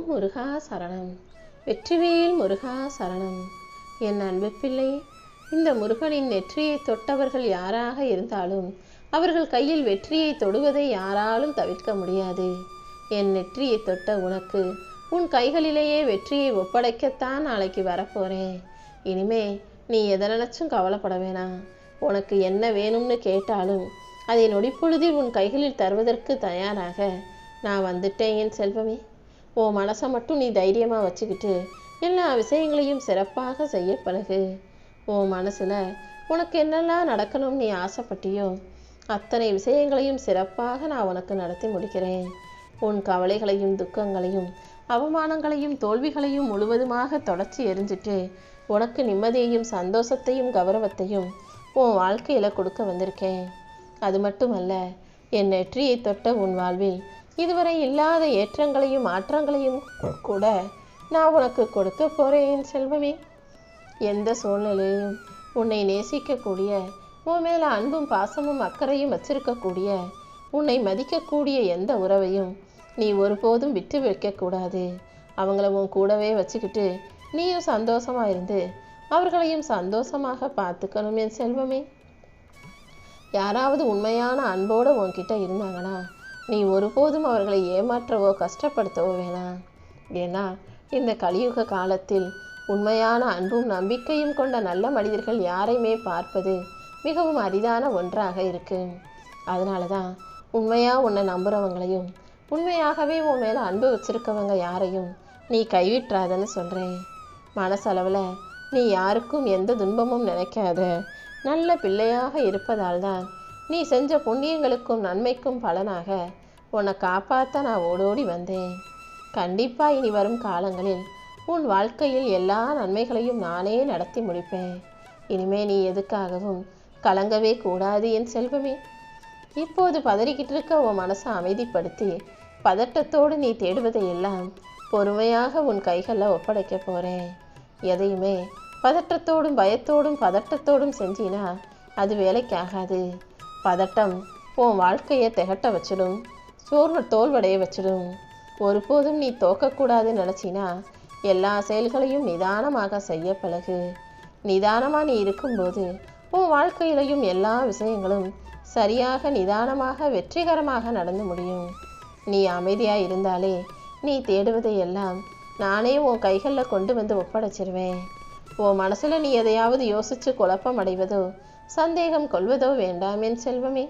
முருகா சரணம். வெற்றிவேல் முருகா சரணம். என் அன்பு பிள்ளை இந்த முருகனின் நெற்றியை தொட்டவர்கள் யாராக இருந்தாலும் அவர்கள் கையில் வெற்றியை தொடுவதை யாராலும் தவிர்க்க முடியாது. என் நெற்றியை தொட்ட உனக்கு உன் கைகளிலேயே வெற்றியை ஒப்படைக்கத்தான் நாளைக்கு வரப்போறேன். இனிமே நீ எதை கவலைப்பட வேணாம் உனக்கு என்ன வேணும்னு கேட்டாலும் அதை நொடிப்பொழுதில் உன் கைகளில் தருவதற்கு தயாராக. நான் வந்துட்டேன் என் செல்வமே. உன் மனசை மட்டும் நீ தைரியமாக வச்சுக்கிட்டு எல்லா விஷயங்களையும் சிறப்பாக செய்ய பழகு. உன் மனசில் உனக்கு என்னெல்லாம் நடக்கணும்னு நீ ஆசைப்பட்டியோ அத்தனை விஷயங்களையும் சிறப்பாக நான் உனக்கு நடத்தி முடிக்கிறேன். உன் கவலைகளையும் துக்கங்களையும் அவமானங்களையும் தோல்விகளையும் முழுவதுமாக தொடச்சி எரிஞ்சிட்டு உனக்கு நிம்மதியையும் சந்தோஷத்தையும் கௌரவத்தையும் உன் வாழ்க்கையில் கொடுக்க வந்திருக்கேன். அது மட்டுமல்ல என் நெற்றியை தொட்ட உன் வாழ்வில் இதுவரை இல்லாத ஏற்றங்களையும் மாற்றங்களையும் கூட நான் உனக்கு கொடுக்க போறேன் என் செல்வமே. எந்த சூழ்நிலையிலும் உன்னை நேசிக்கக்கூடிய உன் மேல அன்பும் பாசமும் அக்கறையும் வச்சிருக்கக்கூடிய உன்னை மதிக்கக்கூடிய எந்த உறவையும் நீ ஒருபோதும் விட்டு வைக்கக்கூடாது. அவங்கள உன் கூடவே வச்சுக்கிட்டு நீயும் சந்தோஷமா இருந்து அவர்களையும் சந்தோஷமாக பார்த்துக்கணும் என் செல்வமே. யாராவது உண்மையான அன்போடு உன்கிட்ட இருந்தாங்கன்னா நீ ஒருபோதும் அவர்களை ஏமாற்றவோ கஷ்டப்படுத்தவோ வேணாம் ஏன்னா இந்த கலியுக காலத்தில் உண்மையான அன்பும் நம்பிக்கையும் கொண்ட நல்ல மனிதர்கள் யாரையுமே பார்ப்பது மிகவும் அரிதான ஒன்றாக இருக்கு. அதனால தான் உண்மையாக உன்னை நம்புறவங்களையும் உண்மையாகவே உன் மேலே அன்பு வச்சிருக்கவங்க யாரையும் நீ கைவிட்டுறாதன்னு சொல்கிறேன் மனசளவில் நீ யாருக்கும் எந்த துன்பமும் நினைக்காத நல்ல பிள்ளையாக இருப்பதால் தான் நீ செஞ்ச புண்ணியங்களுக்கும் நன்மைக்கும் பலனாக உன்னை காப்பாற்ற நான் ஓடோடி வந்தேன். கண்டிப்பாக இனி வரும் காலங்களில் உன் வாழ்க்கையில் எல்லா நன்மைகளையும் நானே நடத்தி முடிப்பேன். இனிமே நீ எதுக்காகவும் கலங்கவே கூடாது என் செல்வமே. இப்போது பதறிக்கிட்டு இருக்க உன் மனசை அமைதிப்படுத்தி பதட்டத்தோடு நீ தேடுவதை எல்லாம் பொறுமையாக உன் கைகளில் ஒப்படைக்க போகிறேன் எதையுமே பதற்றத்தோடும் பயத்தோடும் பதட்டத்தோடும் செஞ்சினா அது வேலைக்காகாது. பதட்டம் உன் வாழ்க்கையை திகட்ட வச்சிடும். சோர்வு தோல்வடைய வச்சிடும். ஒருபோதும் நீ தோக்கக்கூடாதுன்னு நினச்சினா எல்லா செயல்களையும் நிதானமாக செய்ய பழகு. நிதானமாக நீ இருக்கும்போது உன் வாழ்க்கையிலையும் எல்லா விஷயங்களும் சரியாக நிதானமாக வெற்றிகரமாக நடந்து முடியும். நீ அமைதியாக இருந்தாலே நீ தேடுவதை எல்லாம் நானே உன் கைகளில் கொண்டு வந்து ஒப்படைச்சிருவேன். உன் மனசில் நீ எதையாவது யோசித்து குழப்பம் அடைவதோ சந்தேகம் கொள்வதோ வேண்டாம் என் செல்வமே.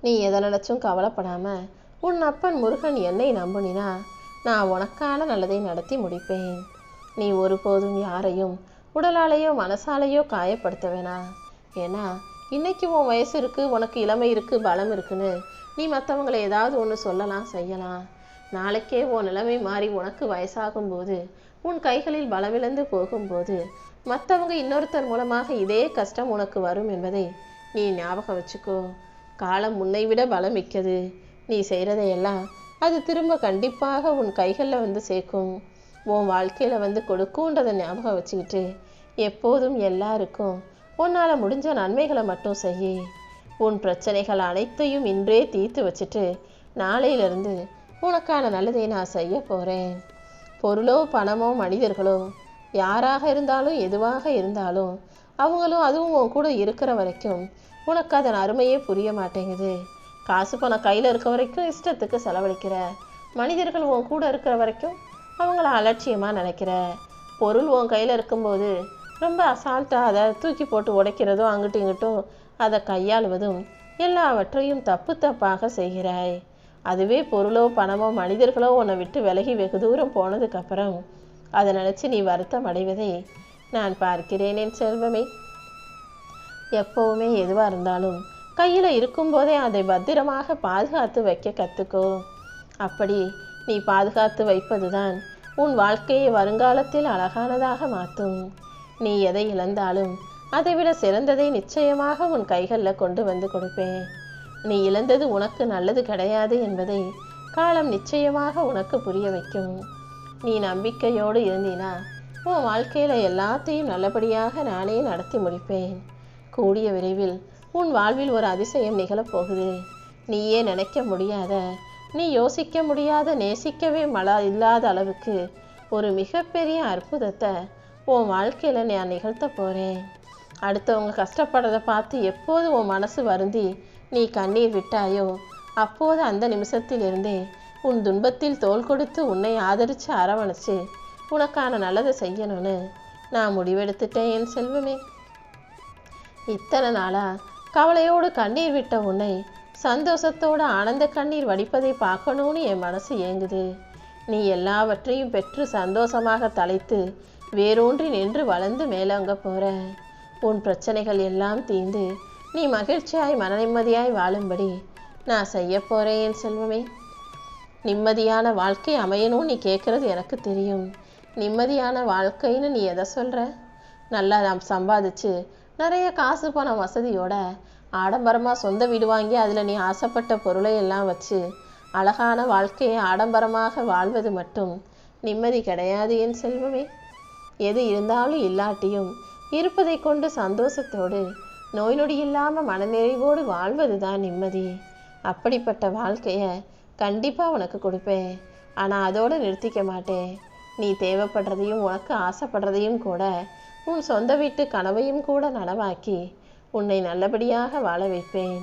நீ எதை நினச்சும் கவலைப்படாம உன் அப்பன் முருகன் என்னை நம்புனினா நான் உனக்கான நல்லதை நடத்தி முடிப்பேன். நீ ஒருபோதும் யாரையும் உடலாலேயோ மனசாலேயோ காயப்படுத்த வேணாம் ஏன்னா இன்னைக்கு உன் வயசு இருக்கு உனக்கு இளமை இருக்கு பலம் இருக்குன்னு நீ மற்றவங்களை ஏதாவது ஒன்று சொல்லலாம் செய்யலாம். நாளைக்கே உன் நிலைமை மாறி உனக்கு வயசாகும்போது உன் கைகளில் பலமிழந்து போகும்போது மற்றவங்க இன்னொருத்தர் மூலமாக இதே கஷ்டம் உனக்கு வரும் என்பதை நீ ஞாபகம் வச்சுக்கோ. காலம் முன்னை விட பலம் மிக்கது நீ செய்கிறதையெல்லாம் அது திரும்ப கண்டிப்பாக உன் கைகளில் வந்து சேர்க்கும். உன் வாழ்க்கையில் வந்து கொடுக்குன்றதை ஞாபகம் வச்சுக்கிட்டு எப்போதும் எல்லாருக்கும் உன்னால் முடிஞ்ச நன்மைகளை மட்டும் செய் உன் பிரச்சனைகள் அனைத்தையும் இன்றே தீர்த்து வச்சுட்டு நாளையிலிருந்து உனக்கான நல்லதை நான் செய்ய போகிறேன் பொருளோ பணமோ மனிதர்களோ யாராக இருந்தாலும் எதுவாக இருந்தாலும் அவங்களும் அதுவும் உன் கூட இருக்கிற வரைக்கும் உனக்கு அதன் அருமையே புரிய மாட்டேங்குது. காசு பணம் கையில் இருக்க வரைக்கும் இஷ்டத்துக்கு செலவழிக்கிற. மனிதர்கள் உன் கூட இருக்கிற வரைக்கும் அவங்கள அலட்சியமாக நினைக்கிற. பொருள் உன் கையில் இருக்கும்போது ரொம்ப அசால்ட்டாக அதை தூக்கி போட்டு உடைக்கிறதும் அங்கிட்டும் இங்கிட்டும் அதை கையாளுவதும் எல்லாவற்றையும் தப்பு தப்பாக செய்கிறாய். அதுவே பொருளோ பணமோ மனிதர்களோ உன்னை விட்டு விலகி வெகு தூரம் போனதுக்கப்புறம் அதை நினச்சி நீ வருத்தம் அடைவதை நான் பார்க்கிறேன் என் செல்வமே. எப்பவுமே எதுவாக இருந்தாலும் கையில் இருக்கும்போதே அதை பத்திரமாக பாதுகாத்து வைக்க கற்றுக்கோ அப்படி நீ பாதுகாத்து வைப்பதுதான் உன் வாழ்க்கையை வருங்காலத்தில் அழகானதாக மாற்றும். நீ எதை இழந்தாலும் அதைவிட சிறந்ததை நிச்சயமாக உன் கைகளில் கொண்டு வந்து கொடுப்பேன். நீ இழந்தது உனக்கு நல்லது கிடையாது என்பதை காலம் நிச்சயமாக உனக்கு புரிய வைக்கும். நீ நம்பிக்கையோடு இருந்தினா உன் வாழ்க்கையில் எல்லாத்தையும் நல்லபடியாக நானே நடத்தி முடிப்பேன். கூடிய விரைவில் உன் வாழ்வில் ஒரு அதிசயம் நிகழப்போகுது. நீயே நினைக்க முடியாத நீ யோசிக்க முடியாத நேசிக்கவே மலா இல்லாத அளவுக்கு ஒரு மிகப்பெரிய அற்புதத்தை உன் வாழ்க்கையில் நான் நிகழ்த்த போகிறேன் அடுத்தவங்க கஷ்டப்படுறதை பார்த்து எப்போது உன் மனசு வருந்தி நீ கண்ணீர் விட்டாயோ? அப்போது அந்த நிமிஷத்திலிருந்தே உன் துன்பத்தில் தோள் கொடுத்து உன்னை ஆதரித்து அரவணைச்சு உனக்கான நல்லதை செய்யணும்னு நான் முடிவெடுத்துட்டேன் என் செல்வமே. இத்தனை நாளாக கவலையோடு கண்ணீர் விட்ட உன்னை சந்தோஷத்தோட ஆனந்த கண்ணீர் வடிப்பதை பார்க்கணும்னு என் மனசு ஏங்குது. நீ எல்லாவற்றையும் பெற்று சந்தோஷமாக தலைத்து வேரூன்றி நின்று வளர்ந்து மேலோங்க போகிற உன் பிரச்சனைகள் எல்லாம் தீர்ந்து நீ மகிழ்ச்சியாய் மன நிம்மதியாய் வாழும்படி நான் செய்ய போகிறேன் என் செல்வமே. நிம்மதியான வாழ்க்கை அமையணும்னு நீ கேட்குறது எனக்கு தெரியும். நிம்மதியான வாழ்க்கைன்னு நீ எதை சொல்கிற நல்லா நாம் சம்பாதிச்சு நிறைய காசு பணம் வசதியோட ஆடம்பரமாக சொந்த வீடு வாங்கி அதில் நீ ஆசைப்பட்ட பொருளை எல்லாம் வச்சு அழகான வாழ்க்கையை ஆடம்பரமாக வாழ்வது மட்டும் நிம்மதி கிடையாது என் செல்வமே. எது இருந்தாலும் இல்லாட்டியும் இருப்பதை கொண்டு சந்தோஷத்தோடு நோய் நொடி இல்லாமல் மனநிறைவோடு வாழ்வது தான் நிம்மதி. அப்படிப்பட்ட வாழ்க்கையை கண்டிப்பாக உனக்கு கொடுப்பேன். ஆனால் அதோடு நிறுத்திக்க மாட்டேன். நீ தேவைப்படுறதையும் உனக்கு ஆசைப்படுறதையும் கூட உன் சொந்த வீட்டு கனவையும் கூட நனவாக்கி உன்னை நல்லபடியாக வாழ வைப்பேன்.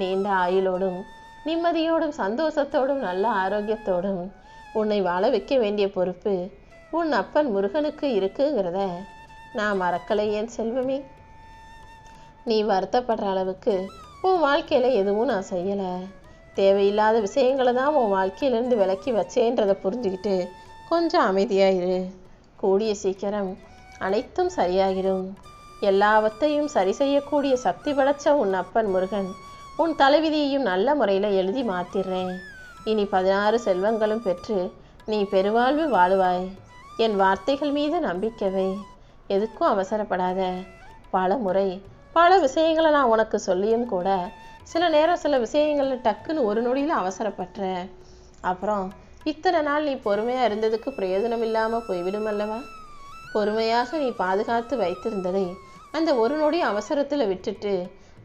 நீண்ட ஆயுளோடும் நிம்மதியோடும் சந்தோஷத்தோடும் நல்ல ஆரோக்கியத்தோடும் உன்னை வாழ வைக்க வேண்டிய பொறுப்பு உன் அப்பன் முருகனுக்கு இருக்குங்கிறத நான் மறக்கலை என் செல்வமே. நீ வருத்தப்படுற அளவுக்கு உன் வாழ்க்கையில் எதுவும் நான் செய்யலை. தேவையில்லாத விஷயங்களை தான் உன் வாழ்க்கையிலேருந்து விலக்கி வச்சேன்றதை புரிஞ்சுக்கிட்டு கொஞ்சம் அமைதியாயிரு கூடிய சீக்கிரம் அனைத்தும் சரியாகிடும். எல்லாவற்றையும் சரி செய்யக்கூடிய சக்தி படைச்ச உன் அப்பன் முருகன் உன் தலைவிதியையும் நல்ல முறையில் எழுதி மாத்திடுறேன். இனி பதினாறு செல்வங்களும் பெற்று நீ பெருவாழ்வு வாழுவாய். என் வார்த்தைகள் மீது நம்பிக்கவை எதுக்கும் அவசரப்படாத. பல முறை பல விஷயங்களை நான் உனக்கு சொல்லியும் கூட சில நேரம் சில விஷயங்களில் டக்குன்னு ஒரு நொடியில் அவசரப்பட்டுற அப்புறம் இத்தனை நாள் நீ பொறுமையாக இருந்ததுக்கு பிரயோஜனம் இல்லாமல் போய்விடும் அல்லவா? பொறுமையாக நீ பாதுகாத்து வைத்திருந்ததை அந்த ஒரு நொடி அவசரத்தில் விட்டுட்டு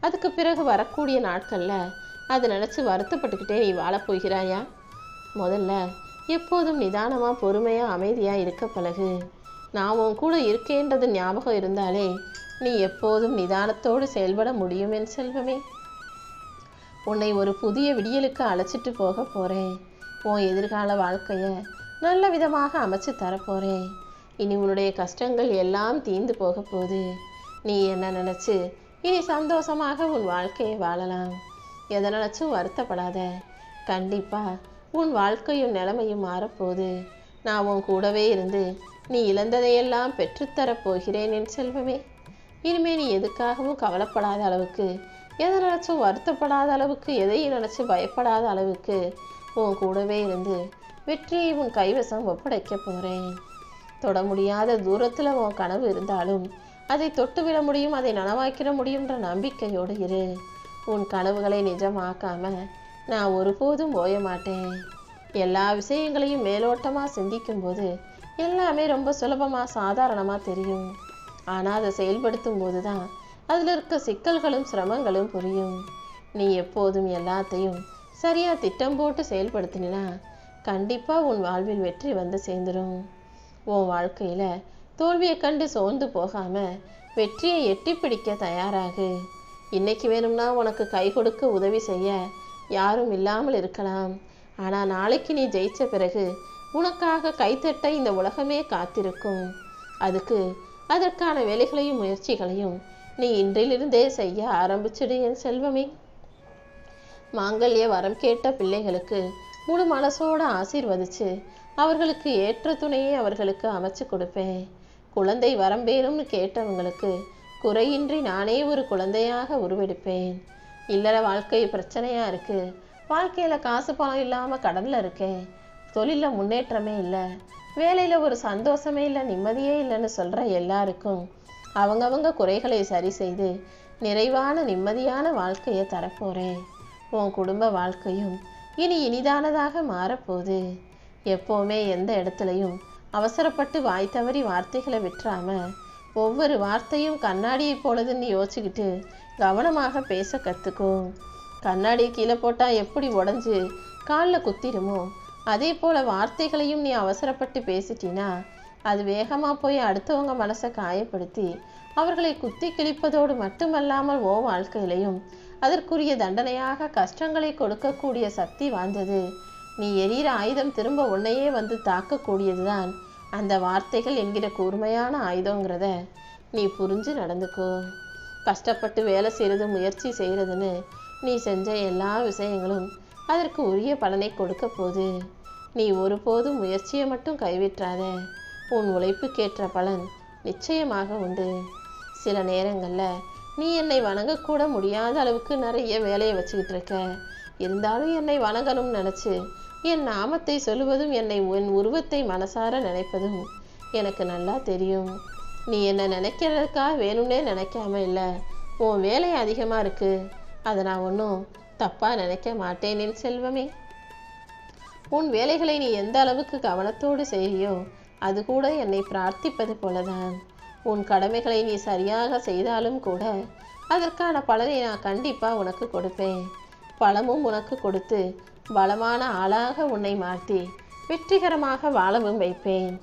அதுக்கு பிறகு வரக்கூடிய நாட்களில் அதை நினச்சி வருத்தப்பட்டுக்கிட்டே நீ வாழப்போகிறாயா முதல்ல எப்போதும் நிதானமாக பொறுமையாக அமைதியாக இருக்க பழகு. நான் உன் கூட இருக்கேன்றது ஞாபகம் இருந்தாலே நீ எப்போதும் நிதானத்தோடு செயல்பட முடியும் என் செல்வமே. உன்னை ஒரு புதிய விடியலுக்கு அழைச்சிட்டு போக போகிறேன் உன் எதிர்கால வாழ்க்கையை நல்ல விதமாக அமைச்சு தரப்போகிறேன் இனி உன்னுடைய கஷ்டங்கள் எல்லாம் தீர்ந்து போக போகுது. நீ என்ன நினச்சி இனி சந்தோஷமாக உன் வாழ்க்கையை வாழலாம். எதை நினச்சும் வருத்தப்படாத. கண்டிப்பாக உன் வாழ்க்கையும் நிலைமையும் மாறப்போகுது நான் உன் கூடவே இருந்து நீ இழந்ததையெல்லாம் பெற்றுத்தரப் போகிறேன் என் செல்வமே. இனிமே நீ எதுக்காகவும் கவலைப்படாத அளவுக்கு எதை நினச்சும் வருத்தப்படாத அளவுக்கு எதையும் நினச்சி பயப்படாத அளவுக்கு உன் கூடவே இருந்து வெற்றியை உன் கைவசம் ஒப்படைக்க போகிறேன் தொட முடியாத தூரத்தில் உன் கனவு இருந்தாலும் அதை தொட்டுவிட முடியும் அதை நனவாக்கிட முடியும்ன்ற நம்பிக்கையோடு இரு. உன் கனவுகளை நிஜமாக்காம நான் ஒருபோதும் ஓய மாட்டேன். எல்லா விஷயங்களையும் மேலோட்டமாக சிந்திக்கும்போது எல்லாமே ரொம்ப சுலபமாக சாதாரணமாக தெரியும். ஆனால் அதை செயல்படுத்தும் போது தான் அதில் இருக்க சிக்கல்களும் சிரமங்களும் புரியும். நீ எப்போதும் எல்லாத்தையும் சரியாக திட்டம் போட்டு செயல்படுத்தினா கண்டிப்பாக உன் வாழ்வில் வெற்றி வந்து சேர்ந்துடும் உன் வாழ்க்கையில் தோல்வியை கண்டு சோர்ந்து போகாமல் வெற்றியை எட்டி பிடிக்க தயாராகு. இன்னைக்கு வேணும்னா உனக்கு கை கொடுக்க உதவி செய்ய யாரும் இல்லாமல் இருக்கலாம். ஆனால் நாளைக்கு நீ ஜெயித்த பிறகு உனக்காக கைத்தட்ட இந்த உலகமே காத்திருக்கும். அதுக்கு அதற்கான வேலைகளையும் முயற்சிகளையும் நீ இன்றிலிருந்தே செய்ய ஆரம்பிச்சிடு என் செல்வமே. மாங்கல்ய வரம் கேட்ட பிள்ளைகளுக்கு முழு மனசோட ஆசீர்வதிச்சு அவர்களுக்கு ஏற்ற துணையை அவர்களுக்கு அமைச்சு கொடுப்பேன் குழந்தை வரம் வேணும்னு கேட்டவங்களுக்கு குறையின்றி நானே ஒரு குழந்தையாக உருவெடுப்பேன். இல்லற வாழ்க்கை பிரச்சனையா இருக்கு. வாழ்க்கையில் காசு பணம் இல்லாமல் கடனில் இருக்கேன் தொழிலில் முன்னேற்றமே இல்லை. வேலையில் ஒரு சந்தோஷமே இல்லை நிம்மதியே இல்லைன்னு சொல்கிற எல்லாருக்கும் அவங்கவங்க குறைகளை சரி செய்து நிறைவான நிம்மதியான வாழ்க்கையை தரப்போகிறேன் உன் குடும்ப வாழ்க்கையும் இனி இனிதானதாக மாறப்போகுது. எப்போவுமே எந்த இடத்துலையும் அவசரப்பட்டு வாய் தவறி வார்த்தைகளை விட்டுறாம ஒவ்வொரு வார்த்தையும் கண்ணாடியை போலதுன்னு யோசிச்சுக்கிட்டு கவனமாக பேச கற்றுக்கும் கண்ணாடி கீழே போட்டால் எப்படி உடஞ்சி காலில் குத்திடுமோ? அதே போல் வார்த்தைகளையும் நீ அவசரப்பட்டு பேசிட்டினா அது வேகமாக போய் அடுத்தவங்க மனசை காயப்படுத்தி அவர்களை குத்தி கிழிப்பதோடு மட்டுமல்லாமல் ஓ வாழ்க்கையிலையும் அதற்குரிய தண்டனையாக கஷ்டங்களை கொடுக்கக்கூடிய சக்தி வாய்ந்தது நீ எரியிற ஆயுதம் திரும்ப உன்னையே வந்து தாக்கக்கூடியதுதான். அந்த வார்த்தைகள் என்கிற கூர்மையான ஆயுதங்கிறத நீ புரிஞ்சு நடந்துக்கோ. கஷ்டப்பட்டு வேலை செய்கிறது முயற்சி செய்கிறதுன்னு நீ செஞ்ச எல்லா விஷயங்களும் அதற்கு உரிய பலனை கொடுக்க போகுது நீ ஒருபோதும் முயற்சியை மட்டும் கைவிட்டாத. உன் உழைப்புக்கேற்ற பலன் நிச்சயமாக உண்டு. சில நேரங்களில் நீ என்னை வணங்கக்கூட முடியாத அளவுக்கு நிறைய வேலையை வச்சுக்கிட்டு இருக்க. இருந்தாலும் என்னை வணங்கணும்னு நினச்சி என் நாமத்தை சொல்லுவதும் என்னை உன் உருவத்தை மனசார நினைப்பதும் எனக்கு நல்லா தெரியும். நீ என்னை நினைக்கிறதுக்காக வேணும்னே நினைக்காம இல்லை. உன் வேலை அதிகமாக இருக்குது அதை நான் ஒன்றும் தப்பாக நினைக்க மாட்டேனேன் செல்வமே. உன் வேலைகளை நீ எந்த அளவுக்கு கவனத்தோடு செய்யோ அது கூட என்னை பிரார்த்திப்பது போலதான். உன் கடமைகளை நீ சரியாக செய்தாலும் கூட அதற்கான பலனை நான் கண்டிப்பாக உனக்கு கொடுப்பேன். பழமும் உனக்கு கொடுத்து பலமான ஆளாக உன்னை மாற்றி வெற்றிகரமாக வாழவும் வைப்பேன்.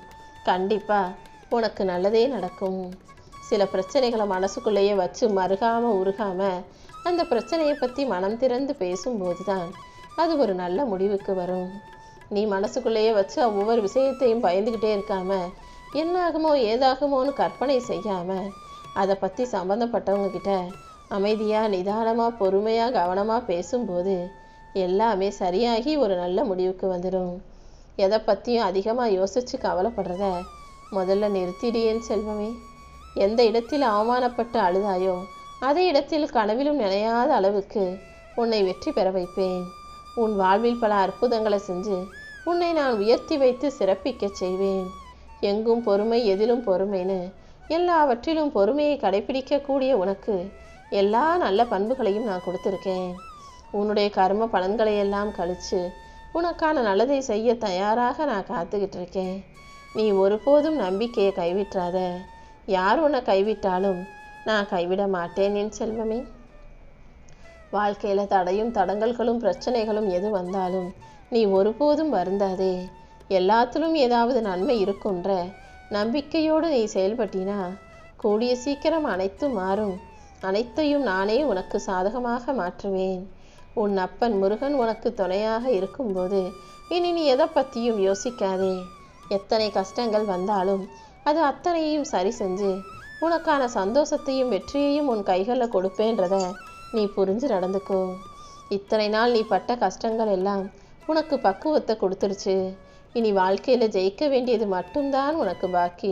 கண்டிப்பாக உனக்கு நல்லதே நடக்கும். சில பிரச்சனைகளை மனசுக்குள்ளேயே வச்சு மறுகாமல் உருகாமல் அந்த பிரச்சனையை பற்றி மனம் திறந்து பேசும்போது தான் அது ஒரு நல்ல முடிவுக்கு வரும். நீ மனசுக்குள்ளேயே வச்சு ஒவ்வொரு விஷயத்தையும் பயந்துக்கிட்டே இருக்காம என்னாகுமோ ஏதாகுமோன்னு கற்பனை செய்யாமல் அதை பற்றி சம்மந்தப்பட்டவங்க கிட்ட அமைதியாக நிதானமாக பொறுமையாக கவனமாக பேசும்போது எல்லாமே சரியாகி ஒரு நல்ல முடிவுக்கு வந்துடும் எதை பற்றியும் அதிகமாக யோசித்து கவலைப்படுறத முதல்ல நிறுத்திடியேன் செல்வமே. எந்த இடத்தில் அவமானப்பட்டு அழுதாயோ அதே இடத்தில் கனவிலும் நினையாத அளவுக்கு உன்னை வெற்றி பெற வைப்பேன். உன் வாழ்வில் பல அற்புதங்களை செஞ்சு உன்னை நான் உயர்த்தி வைத்து சிறப்பிக்கச் செய்வேன். எங்கும் பொறுமை எதிலும் பொறுமைன்னு எல்லாவற்றிலும் பொறுமையை கடைபிடிக்கக்கூடிய உனக்கு எல்லா நல்ல பண்புகளையும் நான் கொடுத்துருக்கேன். உன்னுடைய கர்ம பலன்களை எல்லாம் கழித்து உனக்கான நல்லதை செய்ய தயாராக நான் காத்துக்கிட்டு இருக்கேன் நீ ஒருபோதும் நம்பிக்கையை கைவிட்டாத. யார் உன்னை கைவிட்டாலும் நான் கைவிட மாட்டேன் என் செல்வமே. வாழ்க்கையில் தடையும் தடங்கல்களும் பிரச்சனைகளும் எது வந்தாலும் நீ ஒருபோதும் வருந்தாதே. எல்லாத்திலும் ஏதாவது நன்மை இருக்குன்ற நம்பிக்கையோடு நீ செயல்பட்டினா கூடிய சீக்கிரம் அனைத்தும் மாறும். அனைத்தையும் நானே உனக்கு சாதகமாக மாற்றுவேன். உன் அப்பன் முருகன் உனக்கு துணையாக இருக்கும்போது இனி நீ எதை பற்றியும் யோசிக்காதே. எத்தனை கஷ்டங்கள் வந்தாலும் அது அத்தனையும் சரி செஞ்சு உனக்கான சந்தோஷத்தையும் வெற்றியையும் உன் கைகளில் கொடுப்பேன்றத நீ புரிஞ்சு நடந்துக்கோ. இத்தனை நாள் நீ பட்ட கஷ்டங்கள் எல்லாம் உனக்கு பக்குவத்தை கொடுத்துருச்சு இனி வாழ்க்கையில் ஜெயிக்க வேண்டியது மட்டும்தான் உனக்கு பாக்கி.